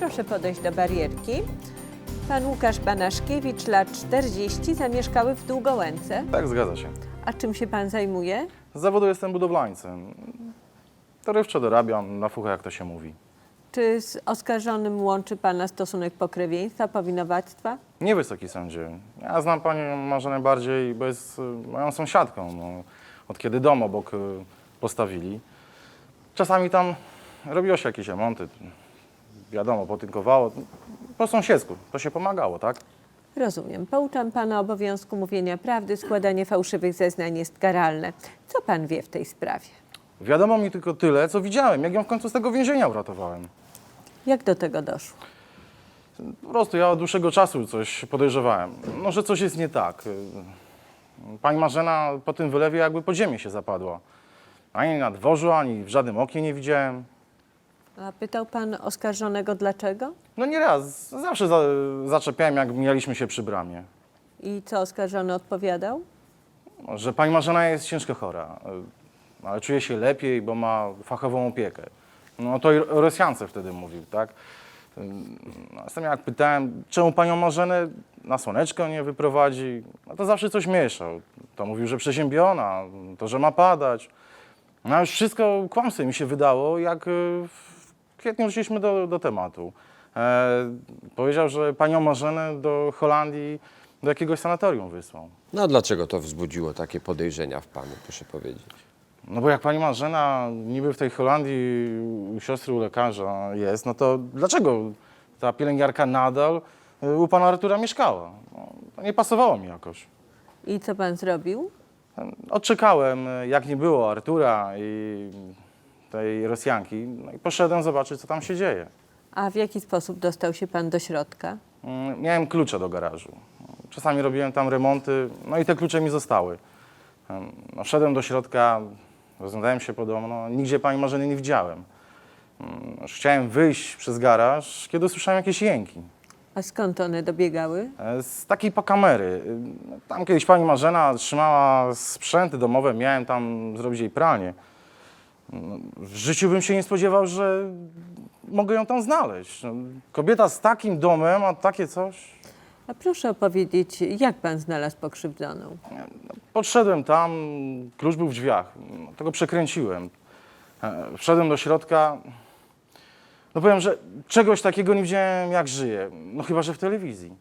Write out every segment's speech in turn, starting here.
Proszę podejść do barierki. Pan Łukasz Banaszkiewicz, lat 40, zamieszkały w Długołęce. Tak, zgadza się. A czym się pan zajmuje? Z zawodu jestem budowlańcem. Dorywczo dorabiam, na fuchę, jak to się mówi. Czy z oskarżonym łączy pana stosunek pokrewieństwa, powinowactwa? Nie wysoki sędzie. Ja znam panią Marzenę bardziej, bo jest y, moją sąsiadką. No, od kiedy dom obok y, postawili. Czasami tam robiło się jakieś remonty. Wiadomo, potynkowało. Po sąsiedzku. To się pomagało, tak? Rozumiem. Pouczam pana obowiązku mówienia prawdy. Składanie fałszywych zeznań jest karalne. Co pan wie w tej sprawie? Wiadomo mi tylko tyle, co widziałem, jak ją w końcu z tego więzienia uratowałem. Jak do tego doszło? Po prostu ja od dłuższego czasu coś podejrzewałem. No, że coś jest nie tak. Pani Marzena po tym wylewie jakby pod ziemię się zapadła. Ani na dworzu, ani w żadnym oknie nie widziałem. A pytał pan oskarżonego dlaczego? No nieraz, zawsze za, zaczepiałem, jak mijaliśmy się przy bramie. I co oskarżony odpowiadał? Że pani Marzena jest ciężko chora, y, ale czuje się lepiej, bo ma fachową opiekę. No to i o Rosjance wtedy mówił, tak? Y, Następnie jak pytałem, czemu panią Marzenę na słoneczko nie wyprowadzi, no to zawsze coś mieszał. To mówił, że przeziębiona, to, że ma padać. No już wszystko kłamstwem mi się wydało, jak y, w kwietniu wróciliśmy do, do tematu. E, powiedział, że panią Marzenę do Holandii, do jakiegoś sanatorium wysłał. No dlaczego to wzbudziło takie podejrzenia w panu, proszę powiedzieć? No bo jak pani Marzena niby w tej Holandii u siostry, u lekarza jest, no to dlaczego ta pielęgniarka nadal y, u pana Artura mieszkała? No, to nie pasowało mi jakoś. I co pan zrobił? Odczekałem, y, jak nie było Artura i tej Rosjanki, no i poszedłem zobaczyć, co tam się dzieje. A w jaki sposób dostał się pan do środka? Mm, Miałem klucze do garażu. Czasami robiłem tam remonty, no i te klucze mi zostały. Em, No, wszedłem do środka, rozglądałem się podobno, nigdzie pani Marzeny nie widziałem. Mm, już Chciałem wyjść przez garaż, kiedy usłyszałem jakieś jęki. A skąd one dobiegały? E, Z takiej pakamery. Y, Tam kiedyś pani Marzena trzymała sprzęty domowe, miałem tam zrobić jej pranie. W życiu bym się nie spodziewał, że mogę ją tam znaleźć. No, Kobieta z takim domem, a takie coś. A proszę opowiedzieć, jak pan znalazł pokrzywdzoną? Podszedłem tam, klucz był w drzwiach, tego przekręciłem. E, Wszedłem do środka. No powiem, że czegoś takiego nie widziałem, jak żyje. No chyba, że w telewizji.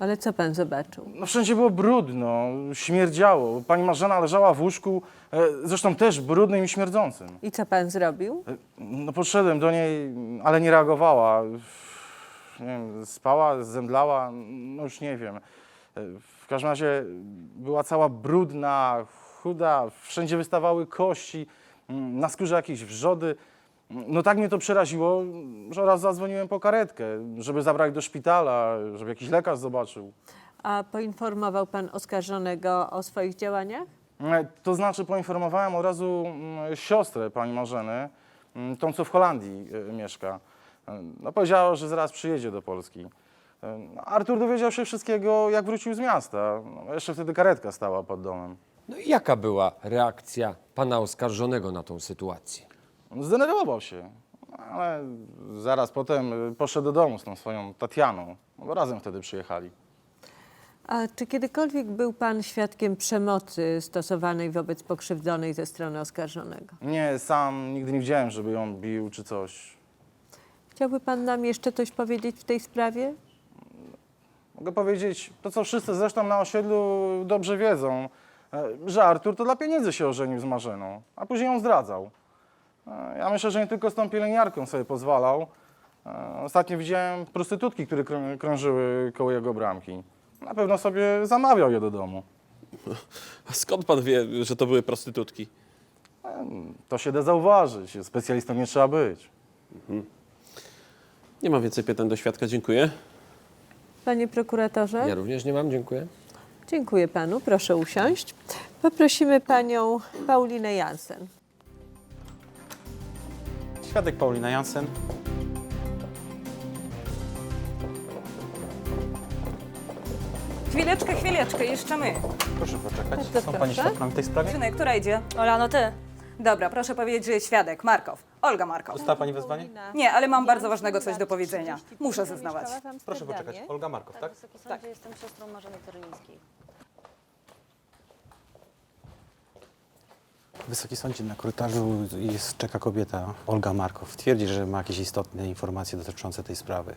Ale co pan zobaczył? No wszędzie było brudno, śmierdziało. Pani Marzena leżała w łóżku, e, zresztą też brudnym i śmierdzącym. I co pan zrobił? E, No podszedłem do niej, ale nie reagowała. Nie wiem, spała, zemdlała, no już nie wiem. E, W każdym razie była cała brudna, chuda, wszędzie wystawały kości, mm, na skórze jakieś wrzody. No tak mnie to przeraziło, że raz zadzwoniłem po karetkę, żeby zabrać do szpitala, żeby jakiś lekarz zobaczył. A poinformował pan oskarżonego o swoich działaniach? E, To znaczy poinformowałem od razu mm, siostrę pani Marzeny, mm, tą co w Holandii e, mieszka. E, No powiedziała, że zaraz przyjedzie do Polski. E, no, Artur dowiedział się wszystkiego, jak wrócił z miasta. No, jeszcze wtedy karetka stała pod domem. No i jaka była reakcja pana oskarżonego na tą sytuację? Zdenerwował się, ale zaraz potem poszedł do domu z tą swoją Tatianą. Bo razem wtedy przyjechali. A czy kiedykolwiek był pan świadkiem przemocy stosowanej wobec pokrzywdzonej ze strony oskarżonego? Nie, sam nigdy nie widziałem, żeby ją bił czy coś. Chciałby pan nam jeszcze coś powiedzieć w tej sprawie? Mogę powiedzieć to, co wszyscy zresztą na osiedlu dobrze wiedzą, e, że Artur to dla pieniędzy się ożenił z Marzeną, a później ją zdradzał. E, Ja myślę, że nie tylko z tą pielęgniarką sobie pozwalał. E, Ostatnio widziałem prostytutki, które krą- krążyły koło jego bramki. Na pewno sobie zamawiał je do domu. A skąd pan wie, że to były prostytutki? To się da zauważyć, specjalistą nie trzeba być. Nie mam więcej pytań do świadka, dziękuję. Panie prokuratorze? Ja również nie mam, dziękuję. Dziękuję panu. Proszę usiąść. Poprosimy panią Paulinę Jansen. Świadek Paulina Jansen. Chwileczkę, chwileczkę, jeszcze my. Proszę poczekać. Bardzo Są Pani proszę. świadkami w tej sprawie? Dziewczyny, która idzie? Ola, no ty. Dobra, proszę powiedzieć, że jest świadek, Markow. Olga Markow. Dostała pani wezwanie? Nie, ale mam bardzo ważnego coś do powiedzenia. Muszę zeznawać. Proszę poczekać. Olga Markow, tak? Wysoki sądzie, jestem siostrą Marzeny Terlińskiej. Wysoki sądzie, na korytarzu jest, czeka kobieta, Olga Markow. Twierdzi, że ma jakieś istotne informacje dotyczące tej sprawy.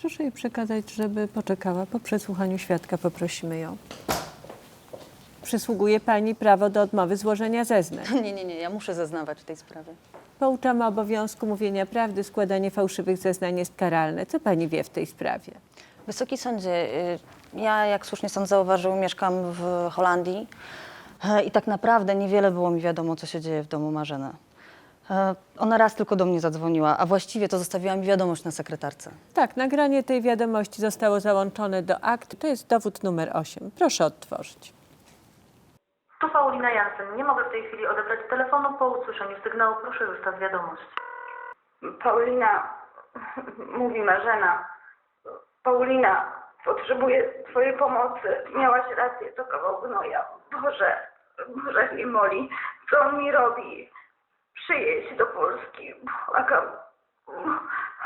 Proszę jej przekazać, żeby poczekała. Po przesłuchaniu świadka poprosimy ją. Przysługuje pani prawo do odmowy złożenia zeznań. Nie, nie, nie, ja muszę zeznawać w tej sprawie. Pouczamy obowiązku mówienia prawdy, składanie fałszywych zeznań jest karalne. Co pani wie w tej sprawie? Wysoki sądzie, y, ja, jak słusznie sąd zauważył, mieszkam w Holandii e, i tak naprawdę niewiele było mi wiadomo, co się dzieje w domu Marzeny. E, Ona raz tylko do mnie zadzwoniła, a właściwie to zostawiła mi wiadomość na sekretarce. Tak, nagranie tej wiadomości zostało załączone do akt. To jest dowód numer 8. Proszę odtworzyć. Tu Paulina Jansen. Nie mogę w tej chwili odebrać telefonu po usłyszeniu sygnału. Proszę zostaw wiadomość. Paulina, mówi Marzena. Paulina, potrzebuję Twojej pomocy. Miałaś rację, to kawał gnoja. Boże, Boże mnie moli. Co on mi robi? Przyjedź do Polski. Błagam.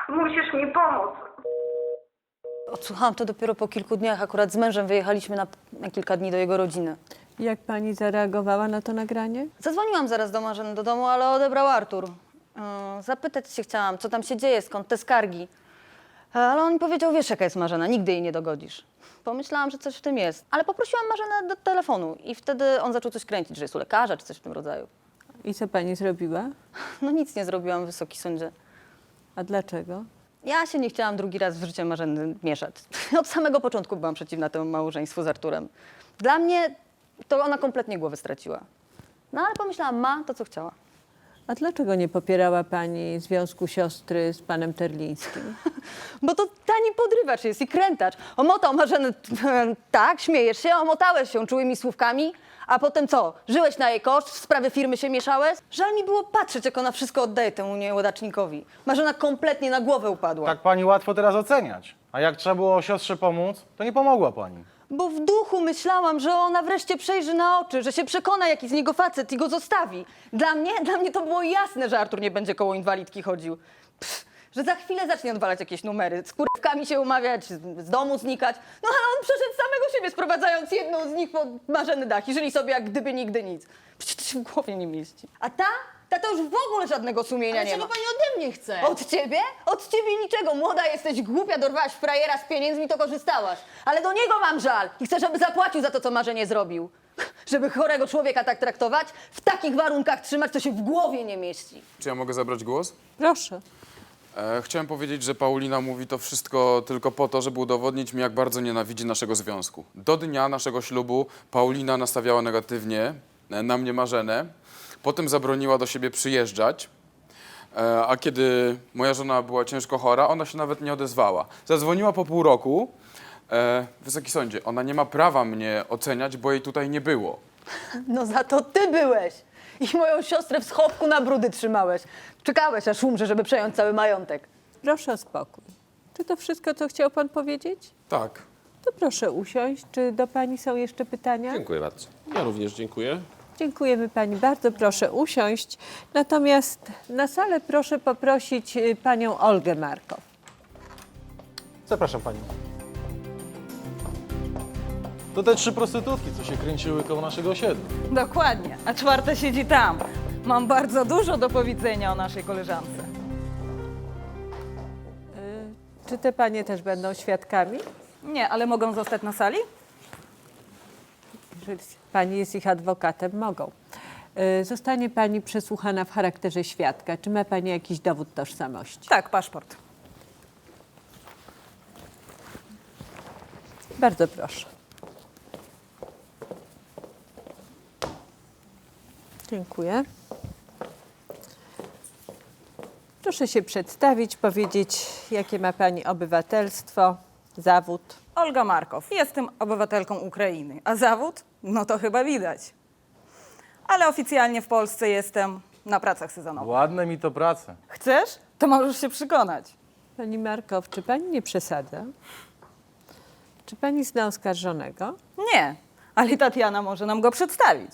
Musisz mi pomóc. Odsłuchałam to dopiero po kilku dniach. Akurat z mężem wyjechaliśmy na, na kilka dni do jego rodziny. Jak pani zareagowała na to nagranie? Zadzwoniłam zaraz do Marzeny do domu, ale odebrał Artur. E, Zapytać się chciałam, co tam się dzieje, skąd te skargi. E, Ale on mi powiedział, wiesz jaka jest Marzena, nigdy jej nie dogodzisz. Pomyślałam, że coś w tym jest, ale poprosiłam Marzenę do telefonu i wtedy on zaczął coś kręcić, że jest u lekarza czy coś w tym rodzaju. I co pani zrobiła? No nic nie zrobiłam, wysoki sądzie. A dlaczego? Ja się nie chciałam drugi raz w życie Marzeny mieszać. Od samego początku byłam przeciwna temu małżeństwu z Arturem. Dla mnie to ona kompletnie głowę straciła. No ale pomyślałam, ma to, co chciała. A dlaczego nie popierała pani związku siostry z panem Terlińskim? Bo to tani podrywacz jest i krętacz. Omotał Marzenę, tak, śmiejesz się, omotałeś się czułymi słówkami, a potem co, żyłeś na jej koszt, w sprawy firmy się mieszałeś? Żal mi było patrzeć, jak ona wszystko oddaje temu niełodacznikowi. Marzena kompletnie na głowę upadła. Tak pani łatwo teraz oceniać. A jak trzeba było siostrze pomóc, to nie pomogła pani. Bo w duchu myślałam, że ona wreszcie przejrzy na oczy, że się przekona, jaki z niego facet i go zostawi. Dla mnie, dla mnie to było jasne, że Artur nie będzie koło inwalidki chodził. Pff, że za chwilę zacznie odwalać jakieś numery, z kurewkami się umawiać, z, z domu znikać. No ale on przeszedł samego siebie, sprowadzając jedną z nich pod marzeny dach i żyli sobie jak gdyby nigdy nic. Przecież to się w głowie nie mieści. A ta? Ta to już w ogóle żadnego sumienia Ale nie czego ma. pani ode mnie chce? Od ciebie? Od ciebie niczego. Młoda jesteś głupia, dorwałaś frajera z pieniędzmi, to korzystałaś. Ale do niego mam żal i chcę, żeby zapłacił za to, co marzenie zrobił. Żeby chorego człowieka tak traktować, w takich warunkach trzymać, to się w głowie nie mieści. Czy ja mogę zabrać głos? Proszę. E, chciałem powiedzieć, że Paulina mówi to wszystko tylko po to, żeby udowodnić mi, jak bardzo nienawidzi naszego związku. Do dnia naszego ślubu Paulina nastawiała negatywnie e, na mnie Marzenę, potem zabroniła do siebie przyjeżdżać, e, a kiedy moja żona była ciężko chora, ona się nawet nie odezwała. Zadzwoniła po pół roku. E, Wysoki sądzie, ona nie ma prawa mnie oceniać, bo jej tutaj nie było. No za to ty byłeś. I moją siostrę w schowku na brudy trzymałeś. Czekałeś, aż umrze, żeby przejąć cały majątek. Proszę o spokój. Czy to wszystko, co chciał pan powiedzieć? Tak. To proszę usiąść. Czy do pani są jeszcze pytania? Dziękuję bardzo. Ja również dziękuję. Dziękujemy pani bardzo. Proszę usiąść. Natomiast na salę proszę poprosić y, panią Olgę Markow. Zapraszam panią. To te trzy prostytutki, co się kręciły koło naszego osiedla. Dokładnie. A czwarta siedzi tam. Mam bardzo dużo do powiedzenia o naszej koleżance. Czy te panie też będą świadkami? Nie, ale mogą zostać na sali? Jeżeli pani jest ich adwokatem, mogą. Y, Zostanie pani przesłuchana w charakterze świadka. Czy ma pani jakiś dowód tożsamości? Tak, paszport. Bardzo proszę. Dziękuję. Proszę się przedstawić, powiedzieć, jakie ma Pani obywatelstwo, zawód. Olga Markow. Jestem obywatelką Ukrainy. A zawód? No to chyba widać. Ale oficjalnie w Polsce jestem na pracach sezonowych. Ładne mi to prace. Chcesz? To możesz się przekonać. Pani Markow, czy Pani nie przesadza? Czy Pani zna oskarżonego? Nie, ale Tatiana może nam go przedstawić.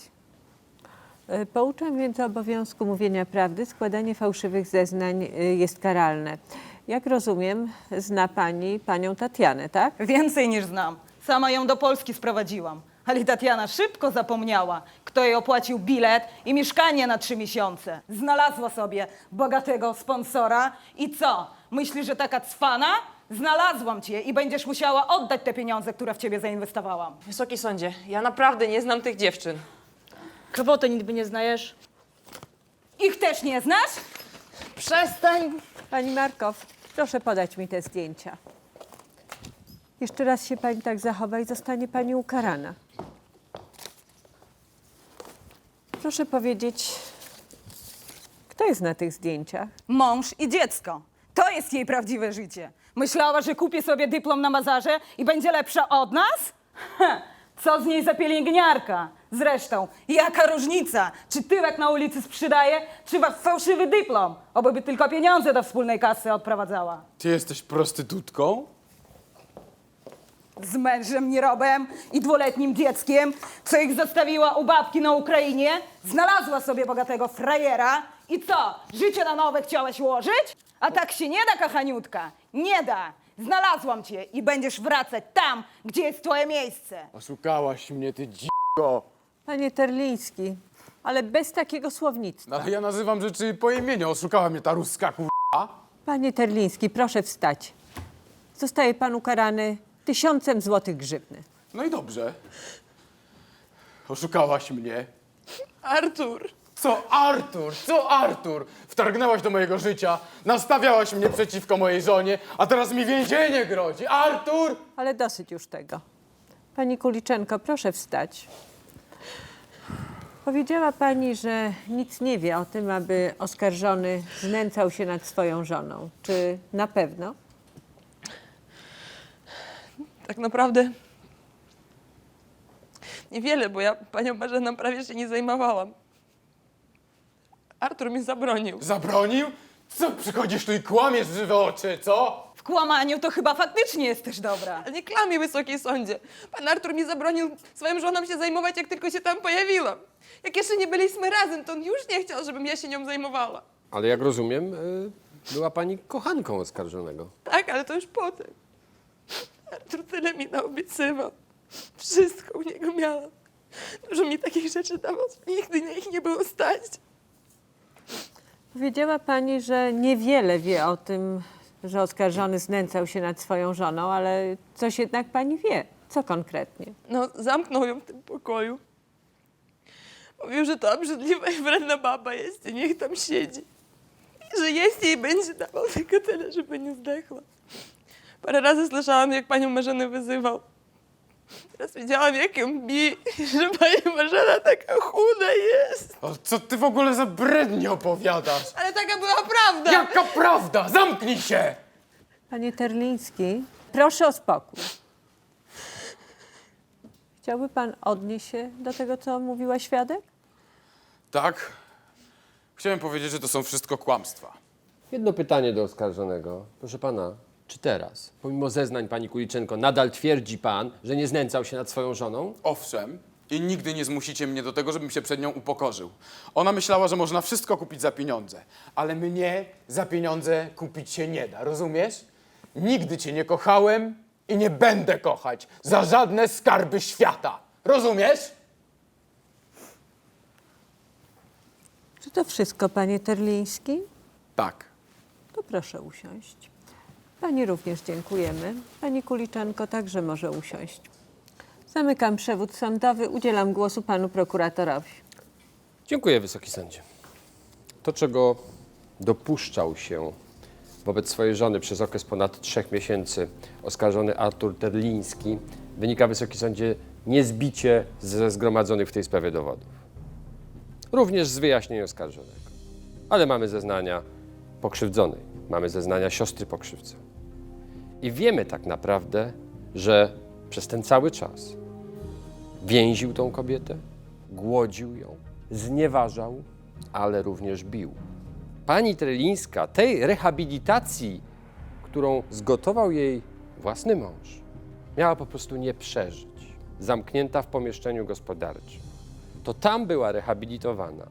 E, Pouczam więc o obowiązku mówienia prawdy. Składanie fałszywych zeznań e, jest karalne. Jak rozumiem, zna pani panią Tatianę, tak? Więcej niż znam. Sama ją do Polski sprowadziłam. Ale Tatiana szybko zapomniała, kto jej opłacił bilet i mieszkanie na trzy miesiące. Znalazła sobie bogatego sponsora i co? Myślisz, że taka cwana? Znalazłam cię i będziesz musiała oddać te pieniądze, które w ciebie zainwestowałam. Wysoki sądzie, ja naprawdę nie znam tych dziewczyn. Kogo to nigdy nie znajesz? Ich też nie znasz? Przestań! Pani Markow, proszę podać mi te zdjęcia. Jeszcze raz się pani tak zachowa i zostanie pani ukarana. Proszę powiedzieć, kto jest na tych zdjęciach? Mąż i dziecko. To jest jej prawdziwe życie. Myślała, że kupi sobie dyplom na Mazarze i będzie lepsza od nas? Heh, Co z niej za pielęgniarka? Zresztą, jaka różnica, czy tyłek na ulicy sprzedaje, czy wa- fałszywy dyplom? Oby tylko pieniądze do wspólnej kasy odprowadzała. Ty jesteś prostytutką? Z mężem nierobem i dwuletnim dzieckiem, co ich zostawiła u babki na Ukrainie, znalazła sobie bogatego frajera i co, życie na nowe chciałaś ułożyć? A tak się nie da, kochaniutka, nie da. Znalazłam cię i będziesz wracać tam, gdzie jest twoje miejsce. Oszukałaś mnie, ty dziko. Panie Terliński, ale bez takiego słownictwa. No, ale ja nazywam rzeczy po imieniu. Oszukała mnie ta ruska kurwa. Panie Terliński, proszę wstać. Zostaje pan ukarany tysiącem złotych grzywny. No i dobrze. Oszukałaś mnie. Artur! Co Artur? Co Artur? Wtargnęłaś do mojego życia, nastawiałaś mnie przeciwko mojej żonie, a teraz mi więzienie grozi. Artur! Ale dosyć już tego. Pani Kuliczenko, proszę wstać. Powiedziała pani, że nic nie wie o tym, aby oskarżony znęcał się nad swoją żoną. Czy na pewno? Tak naprawdę niewiele, bo ja panią Marzeną prawie się nie zajmowałam. Artur mi zabronił. Zabronił? Co, przychodzisz tu i kłamiesz w żywe oczy, co? W kłamaniu to chyba faktycznie jesteś dobra. Ale nie klamie, wysoki sądzie. Pan Artur mi zabronił swoją żoną się zajmować, jak tylko się tam pojawiłam. Jak jeszcze nie byliśmy razem, to on już nie chciał, żebym ja się nią zajmowała. Ale jak rozumiem, y, była pani kochanką oskarżonego. Tak, ale to już potem. Artur tyle mi naobiecywał. Wszystko u niego miałam. Dużo mi takich rzeczy dawał, nigdy na ich nie było stać. Powiedziała pani, że niewiele wie o tym, że oskarżony znęcał się nad swoją żoną, ale coś jednak pani wie. Co konkretnie? No, zamknął ją w tym pokoju. Mówił, że to obrzydliwa i wredna baba jest i niech tam siedzi. I że jeść jej będzie dawał tylko tyle, żeby nie zdechła. Parę razy słyszałam, jak panią Marzenę wyzywał. Teraz widziałam, jak ją bije i że pani Marzena taka chuda jest. O, co ty w ogóle za brednie opowiadasz? Ale taka była prawda! Jaka prawda? Zamknij się! Panie Terliński, proszę o spokój. Chciałby pan odnieść się do tego, co mówiła świadek? Tak. Chciałem powiedzieć, że to są wszystko kłamstwa. Jedno pytanie do oskarżonego. Proszę pana, czy teraz, pomimo zeznań pani Kuliczenko, nadal twierdzi pan, że nie znęcał się nad swoją żoną? Owszem, i nigdy nie zmusicie mnie do tego, żebym się przed nią upokorzył. Ona myślała, że można wszystko kupić za pieniądze, ale mnie za pieniądze kupić się nie da, rozumiesz? Nigdy cię nie kochałem i nie będę kochać za żadne skarby świata. Rozumiesz? Czy to wszystko, panie Terliński? Tak. To proszę usiąść. Pani również dziękujemy. Pani Kuliczenko także może usiąść. Zamykam przewód sądowy. Udzielam głosu panu prokuratorowi. Dziękuję, Wysoki Sędzie. To, czego dopuszczał się wobec swojej żony przez okres ponad trzech miesięcy oskarżony Artur Terliński, wynika, Wysoki Sądzie, niezbicie ze zgromadzonych w tej sprawie dowodów. Również z wyjaśnień oskarżonego. Ale mamy zeznania pokrzywdzonej, mamy zeznania siostry pokrzywdza. I wiemy tak naprawdę, że przez ten cały czas więził tą kobietę, głodził ją, znieważał, ale również bił. Pani Trelińska tej rehabilitacji, którą zgotował jej własny mąż, miała po prostu nie przeżyć. Zamknięta w pomieszczeniu gospodarczym, to tam była rehabilitowana,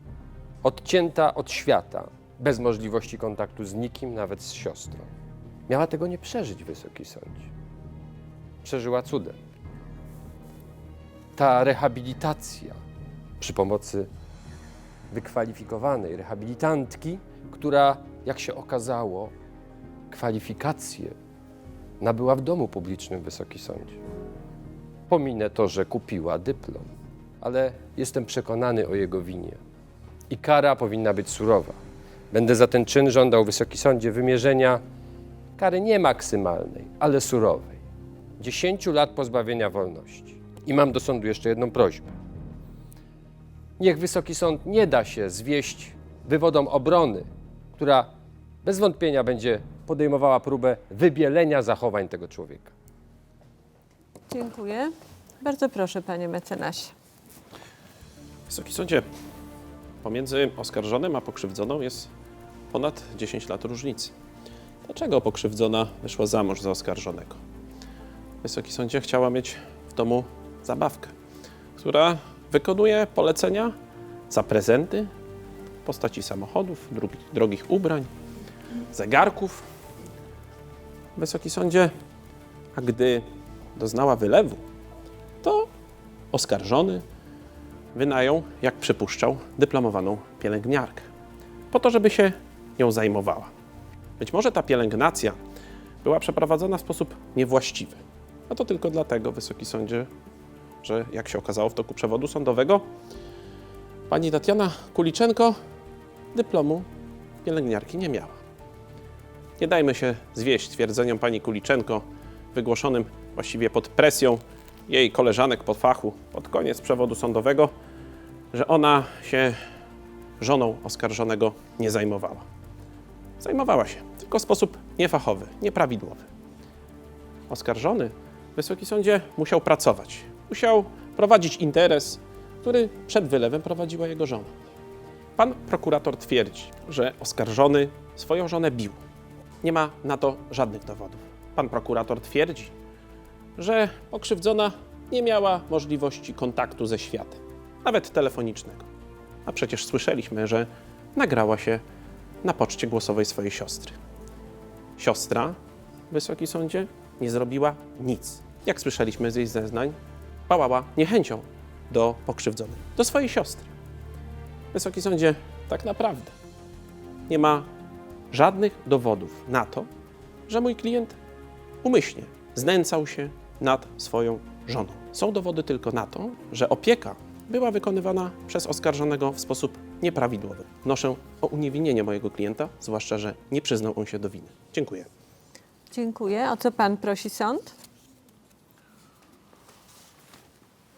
odcięta od świata, bez możliwości kontaktu z nikim, nawet z siostrą. Miała tego nie przeżyć, Wysoki Sądzie. Przeżyła cudem. Ta rehabilitacja przy pomocy wykwalifikowanej rehabilitantki, która, jak się okazało, kwalifikacje nabyła w domu publicznym, Wysoki Sądzie. Pominę to, że kupiła dyplom, ale jestem przekonany o jego winie. I kara powinna być surowa. Będę za ten czyn żądał, Wysoki Sądzie, wymierzenia kary nie maksymalnej, ale surowej. 10 lat pozbawienia wolności. I mam do sądu jeszcze jedną prośbę. Niech Wysoki Sąd nie da się zwieść wywodom obrony, która bez wątpienia będzie podejmowała próbę wybielenia zachowań tego człowieka. Dziękuję. Bardzo proszę, panie mecenasie. Wysoki sądzie, pomiędzy oskarżonym a pokrzywdzoną jest ponad 10 lat różnicy. Dlaczego pokrzywdzona wyszła za mąż za oskarżonego? Wysoki sądzie chciała mieć w domu zabawkę, która wykonuje polecenia za prezenty w postaci samochodów, drogich ubrań, zegarków. Wysoki sądzie, a gdy doznała wylewu, to oskarżony wynajął, jak przypuszczał, dyplomowaną pielęgniarkę, po to, żeby się nią zajmowała. Być może ta pielęgnacja była przeprowadzona w sposób niewłaściwy. A to tylko dlatego, Wysoki Sądzie, że jak się okazało w toku przewodu sądowego, pani Tatiana Kuliczenko dyplomu pielęgniarki nie miała. Nie dajmy się zwieść twierdzeniom pani Kuliczenko, wygłoszonym właściwie pod presją jej koleżanek pod fachu pod koniec przewodu sądowego, że ona się żoną oskarżonego nie zajmowała. Zajmowała się, tylko w sposób niefachowy, nieprawidłowy. Oskarżony w Wysokim Sądzie musiał pracować, musiał prowadzić interes, który przed wylewem prowadziła jego żona. Pan prokurator twierdzi, że oskarżony swoją żonę bił. Nie ma na to żadnych dowodów. Pan prokurator twierdzi, że pokrzywdzona nie miała możliwości kontaktu ze światem, nawet telefonicznego. A przecież słyszeliśmy, że nagrała się na poczcie głosowej swojej siostry. Siostra, Wysoki Sądzie, nie zrobiła nic. Jak słyszeliśmy z jej zeznań, pałała niechęcią do pokrzywdzonej, do swojej siostry. Wysoki Sądzie, tak naprawdę nie ma żadnych dowodów na to, że mój klient umyślnie znęcał się nad swoją żoną. Są dowody tylko na to, że opieka była wykonywana przez oskarżonego w sposób nieprawidłowy. Wnoszę o uniewinnienie mojego klienta, zwłaszcza, że nie przyznał on się do winy. Dziękuję. Dziękuję. O co pan prosi sąd?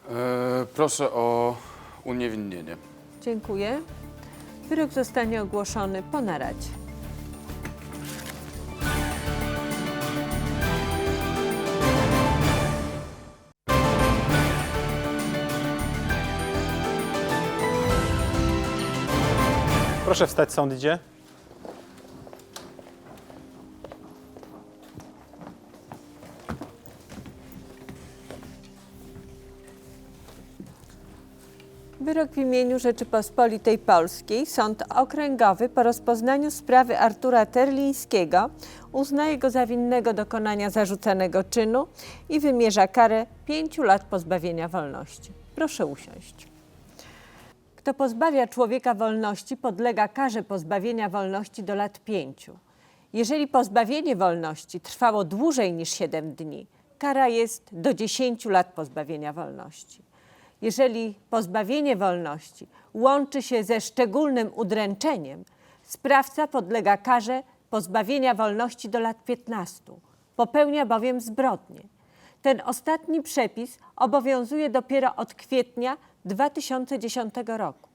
E, proszę o uniewinnienie. Dziękuję. Wyrok zostanie ogłoszony po naradzie. Proszę wstać, sąd idzie. Wyrok w imieniu Rzeczypospolitej Polskiej Sąd Okręgowy po rozpoznaniu sprawy Artura Terlińskiego uznaje go za winnego dokonania zarzucanego czynu i wymierza karę pięciu lat pozbawienia wolności. Proszę usiąść. Kto pozbawia człowieka wolności, podlega karze pozbawienia wolności do lat pięciu. Jeżeli pozbawienie wolności trwało dłużej niż 7 dni, kara jest do 10 lat pozbawienia wolności. Jeżeli pozbawienie wolności łączy się ze szczególnym udręczeniem, sprawca podlega karze pozbawienia wolności do lat 15. Popełnia bowiem zbrodnię. Ten ostatni przepis obowiązuje dopiero od kwietnia 2010 roku.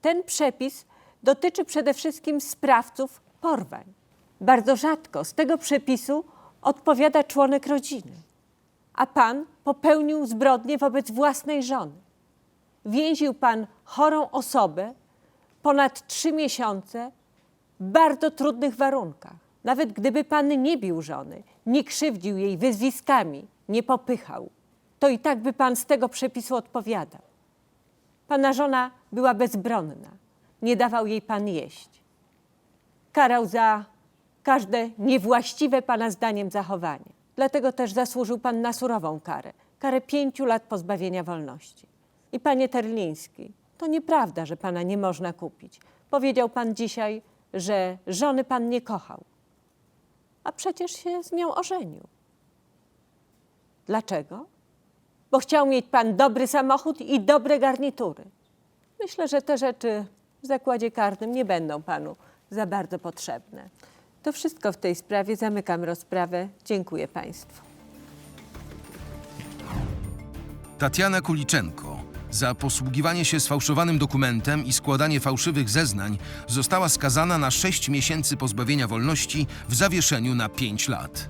Ten przepis dotyczy przede wszystkim sprawców porwań. Bardzo rzadko z tego przepisu odpowiada członek rodziny, a pan popełnił zbrodnię wobec własnej żony. Więził pan chorą osobę ponad trzy miesiące w bardzo trudnych warunkach. Nawet gdyby pan nie bił żony, nie krzywdził jej wyzwiskami, nie popychał, to i tak by pan z tego przepisu odpowiadał. Pana żona była bezbronna. Nie dawał jej pan jeść. Karał za każde niewłaściwe pana zdaniem zachowanie. Dlatego też zasłużył pan na surową karę. Karę pięciu lat pozbawienia wolności. I panie Terliński, to nieprawda, że pana nie można kupić. Powiedział pan dzisiaj, że żony pan nie kochał. A przecież się z nią ożenił. Dlaczego? Bo chciał mieć pan dobry samochód i dobre garnitury. Myślę, że te rzeczy w zakładzie karnym nie będą panu za bardzo potrzebne. To wszystko w tej sprawie. Zamykam rozprawę. Dziękuję państwu. Tatiana Kuliczenko za posługiwanie się sfałszowanym dokumentem i składanie fałszywych zeznań została skazana na 6 miesięcy pozbawienia wolności w zawieszeniu na 5 lat.